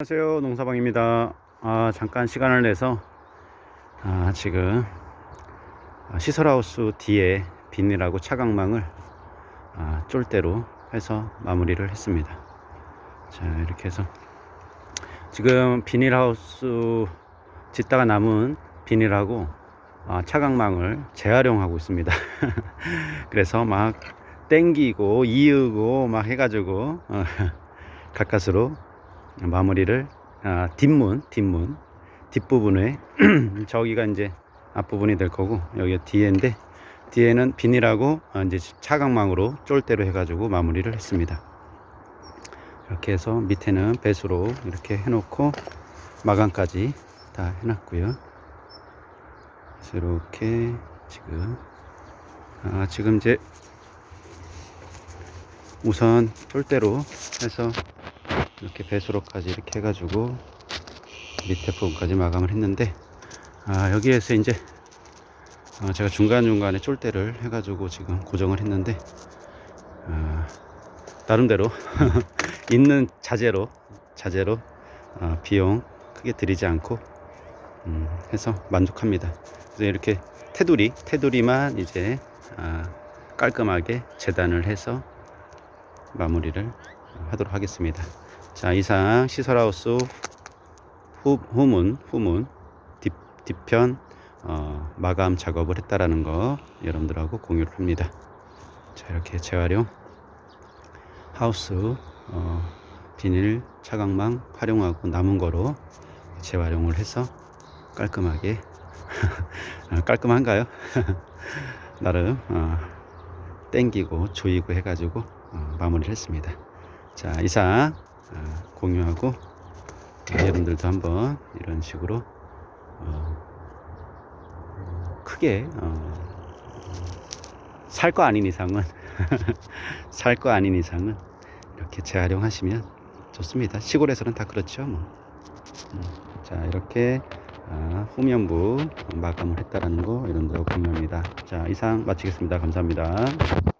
안녕하세요 농사방입니다. 아, 잠깐 시간을 내서 아, 지금 아, 시설하우스 뒤에 비닐하고 차광망을 아, 쫄대로 해서 마무리를 했습니다. 자 이렇게 해서 지금 비닐하우스 짓다가 남은 비닐하고 아, 차광망을 재활용하고 있습니다. 그래서 막 땡기고 이으고 막 해가지고 어, 가까스로 마무리를 아, 뒷문 뒷문 뒷부분에 저기가 이제 앞부분이 될 거고 여기가 뒤에인데 뒤에는 비닐하고 아, 이제 차광망으로 쫄대로 해가지고 마무리를 했습니다. 이렇게 해서 밑에는 배수로 이렇게 해놓고 마감까지 다 해놨고요. 이렇게 지금 아, 지금 이제 우선 쫄대로 해서 이렇게 배수로까지 이렇게 해가지고 밑에 부분까지 마감을 했는데 아 여기에서 이제 어, 제가 중간중간에 쫄대를 해가지고 지금 고정을 했는데 아, 나름대로 있는 자재로 자재로 어, 비용 크게 들이지 않고 음, 해서 만족합니다 그래서 이렇게 테두리 테두리만 이제 아, 깔끔하게 재단을 해서 마무리를 하도록 하겠습니다. 자 이상 시설하우스 후, 후문 후문 뒤, 뒤편 어, 마감 작업을 했다라는 거 여러분들하고 공유를 합니다. 자 이렇게 재활용 하우스 어, 비닐 차광망 활용하고 남은 거로 재활용을 해서 깔끔하게 어, 깔끔한가요? 나름 어, 땡기고 조이고 해가지고 어, 마무리를 했습니다. 자 이상 어, 공유하고 어, 여러분들도 한번 이런 식으로 어, 크게 살거 아닌 이상은 살 거 아닌 이상은 이렇게 재활용하시면 좋습니다. 시골에서는 다 그렇죠. 뭐. 음, 자 이렇게 아, 후면부 마감을 했다라는 거 여러분들하고 공유합니다. 자 이상 마치겠습니다. 감사합니다.